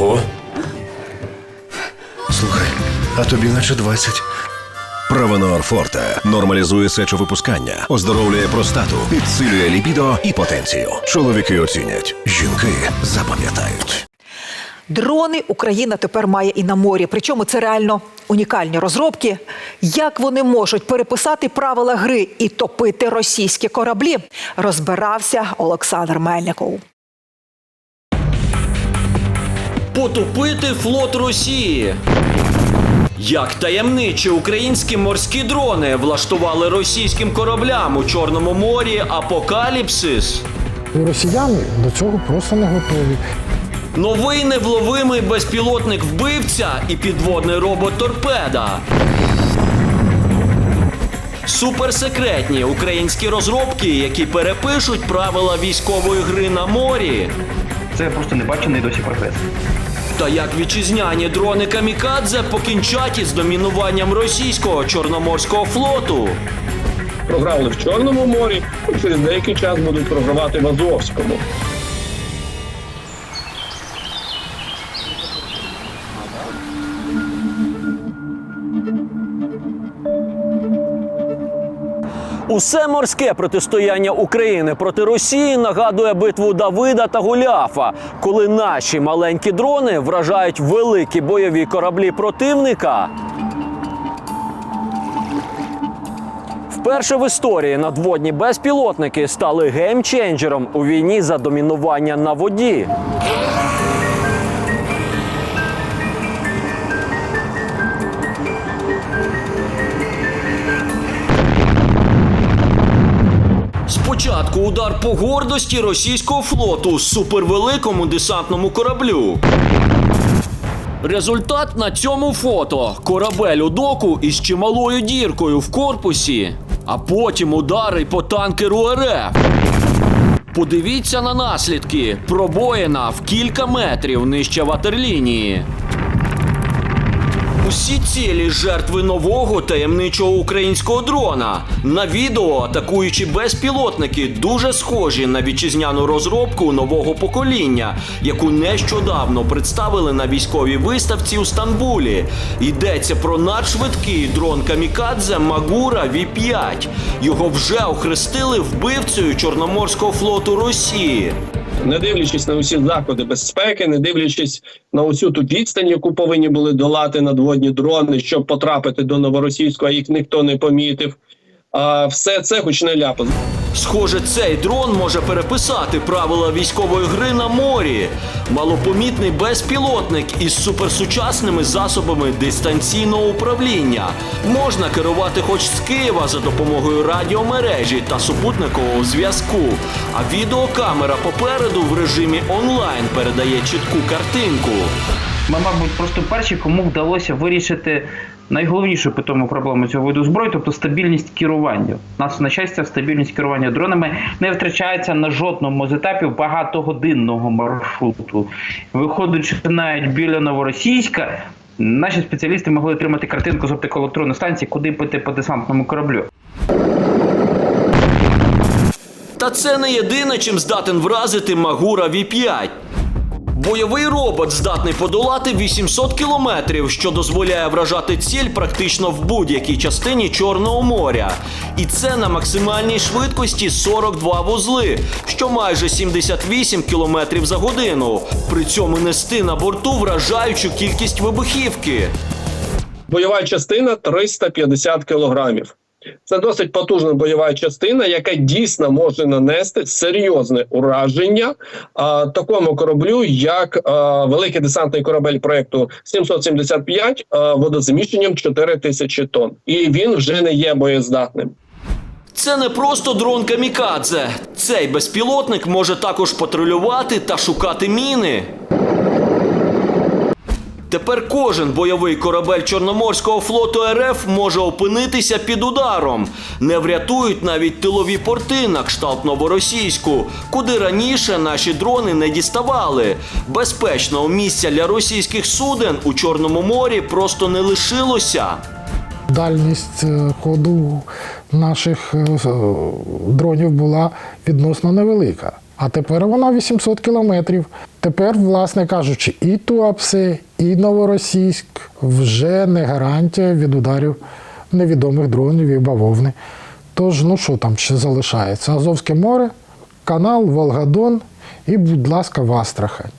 Ого. Слухай, а тобі наче 20. Правонор Форте нормалізує сечовипускання, оздоровлює простату, підсилює лібідо і потенцію. Чоловіки оцінять, жінки запам'ятають. Дрони Україна тепер має і на морі. Причому це реально унікальні розробки. Як вони можуть переписати правила гри і топити російські кораблі, розбирався Олександр Мельников. Потопити флот Росії. Як таємничі українські морські дрони влаштували російським кораблям у Чорному морі апокаліпсис. Росіяни до цього просто не готові. Новий невловимий безпілотник вбивця і підводний робот торпеда. Суперсекретні українські розробки, які перепишуть правила військової гри на морі. Це просто небачений досі прогрес. Та як вітчизняні дрони Камікадзе покінчать із домінуванням російського чорноморського флоту. програли в Чорному морі, і через деякий час будуть програвати в Азовському. Усе морське протистояння України проти Росії нагадує битву Давида та Гуляфа, коли наші маленькі дрони вражають великі бойові кораблі противника. Вперше в історії надводні безпілотники стали геймченджером у війні за домінування на воді. Спочатку удар по гордості російського флоту супервеликому десантному кораблю. Результат на цьому фото: корабель у доку із чималою діркою в корпусі, а потім удари по танкеру РФ. Подивіться на наслідки: пробоїна в кілька метрів нижче ватерлінії. Усі цілі жертви нового таємничого українського дрона. На відео атакуючі безпілотники дуже схожі на вітчизняну розробку нового покоління, яку нещодавно представили на військовій виставці у Стамбулі. Йдеться про надшвидкий дрон Камікадзе Магура V5. Його вже охрестили вбивцею Чорноморського флоту Росії. Не дивлячись на усі заходи безпеки, не дивлячись на усю ту відстань, яку повинні були долати надводні дрони, щоб потрапити до новоросійського, а їх ніхто не помітив. А все це гучне ляпо. Схоже, цей дрон може переписати правила військової гри на морі. Малопомітний безпілотник із суперсучасними засобами дистанційного управління. Можна керувати хоч з Києва за допомогою радіомережі та супутникового зв'язку. А відеокамера попереду в режимі онлайн передає чітку картинку. Ми, мабуть, просто перші, кому вдалося вирішити найголовнішу питому проблему цього виду зброї, тобто стабільність керування. У нас на щастя, стабільність керування дронами не втрачається на жодному з етапів багатогодинного маршруту. Виходячи навіть біля новоросійська, наші спеціалісти могли отримати картинку з оптикоелектронної станції, куди пити по десантному кораблю. Та це не єдине, чим здатен вразити Магура V5. Бойовий робот здатний подолати 800 кілометрів, що дозволяє вражати ціль практично в будь-якій частині Чорного моря. І це на максимальній швидкості 42 вузли, що майже 78 кілометрів за годину. При цьому нести на борту вражаючу кількість вибухівки. Бойова частина 350 кілограмів. Це досить потужна бойова частина, яка дійсно може нанести серйозне ураження а, такому кораблю, як а, великий десантний корабель проекту 775 а, водозаміщенням 4000 тонн. І він вже не є боєздатним. Це не просто дрон Камікадзе. Цей безпілотник може також патрулювати та шукати міни. Тепер кожен бойовий корабель Чорноморського флоту РФ може опинитися під ударом. Не врятують навіть тилові порти на кшталт новоросійську, куди раніше наші дрони не діставали. Безпечного місця для російських суден у Чорному морі просто не лишилося. Дальність е, ходу наших е, дронів була відносно невелика. А тепер вона 800 кілометрів. Тепер, власне кажучи, і Туапсе, і Новоросійськ вже не гарантія від ударів невідомих дронів і бавовни. Тож, ну що там ще залишається? Азовське море, канал, Волгодон і, будь ласка, в Астрахань.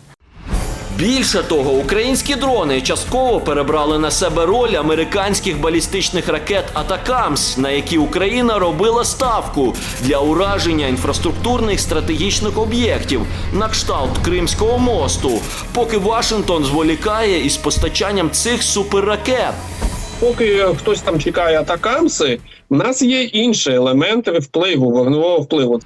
Більше того, українські дрони частково перебрали на себе роль американських балістичних ракет Атакамс, на які Україна робила ставку для ураження інфраструктурних стратегічних об'єктів на кшталт Кримського мосту, поки Вашингтон зволікає із постачанням цих суперракет. Поки хтось там чекає атакамси, в нас є інші елементи впливу, вогневого впливу.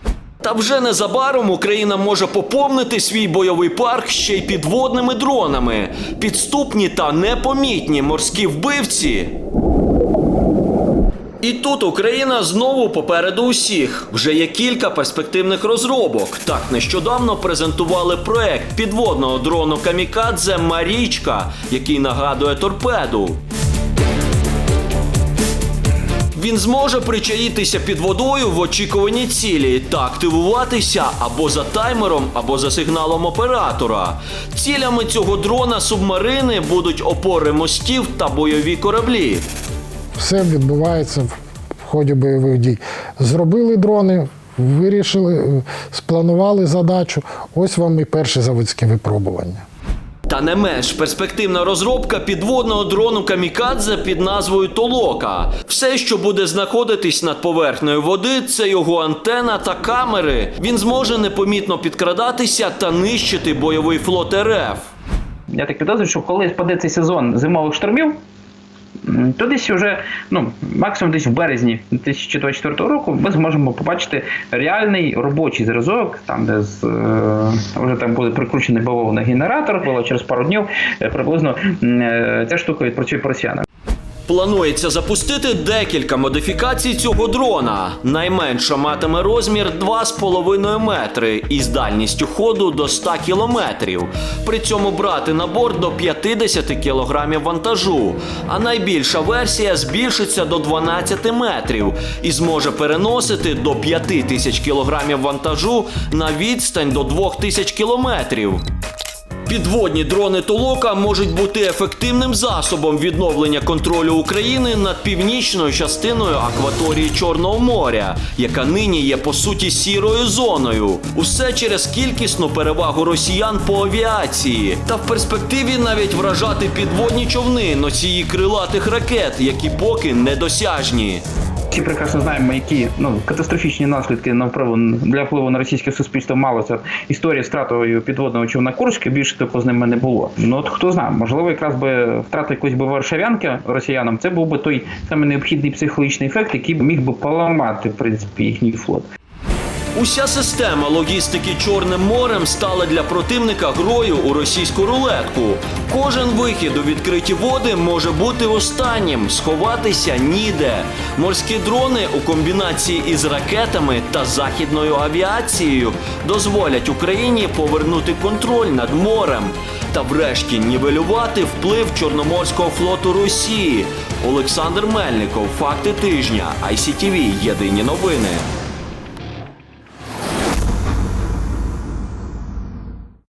Та вже незабаром Україна може поповнити свій бойовий парк ще й підводними дронами. Підступні та непомітні морські вбивці. І тут Україна знову попереду усіх. Вже є кілька перспективних розробок. Так нещодавно презентували проект підводного дрону Камікадзе Марічка, який нагадує торпеду. Він зможе причаїтися під водою в очікуванні цілі та активуватися або за таймером, або за сигналом оператора. Цілями цього дрона субмарини будуть опори мостів та бойові кораблі. Все відбувається в ході бойових дій. Зробили дрони, вирішили, е, спланували задачу. Ось вам і перші заводські випробування. Та не менш перспективна розробка підводного дрону Камікадзе під назвою Толока. Все, що буде знаходитись над поверхнею води, це його антена та камери. Він зможе непомітно підкрадатися та нищити бойовий флот РФ. Я так підозрюю, що коли спаде цей сезон зимових штормів, то десь вже, ну, максимум десь в березні 2024 року ми зможемо побачити реальний робочий зразок, там, де з, е, вже там буде прикручений бавовний генератор, було через пару днів е, приблизно е, ця штука відпрацює по росіянам. Планується запустити декілька модифікацій цього дрона. Найменша матиме розмір 2,5 метри із дальністю ходу до 100 кілометрів. При цьому брати на борт до 50 кілограмів вантажу. А найбільша версія збільшиться до 12 метрів і зможе переносити до 5 тисяч кілограмів вантажу на відстань до 2 тисяч кілометрів. Підводні дрони Толока можуть бути ефективним засобом відновлення контролю України над північною частиною акваторії Чорного моря, яка нині є по суті сірою зоною. Усе через кількісну перевагу росіян по авіації, та в перспективі навіть вражати підводні човни носії крилатих ракет, які поки недосяжні. Всі прекрасно знаємо, які ну катастрофічні наслідки на впливу для впливу на російське суспільство малося. історія з втратою підводного човна Курська. Більше такого з ними не було. Ну от хто знає, можливо, якраз би втрата якоїсь би варшавянки росіянам. Це був би той самий необхідний психологічний ефект, який міг би поламати в принципі їхній флот. Уся система логістики Чорним морем стала для противника грою у російську рулетку. Кожен вихід у відкриті води може бути останнім, сховатися ніде. Морські дрони у комбінації із ракетами та західною авіацією дозволять Україні повернути контроль над морем та врешті нівелювати вплив Чорноморського флоту Росії. Олександр Мельников, факти тижня, ICTV, єдині новини.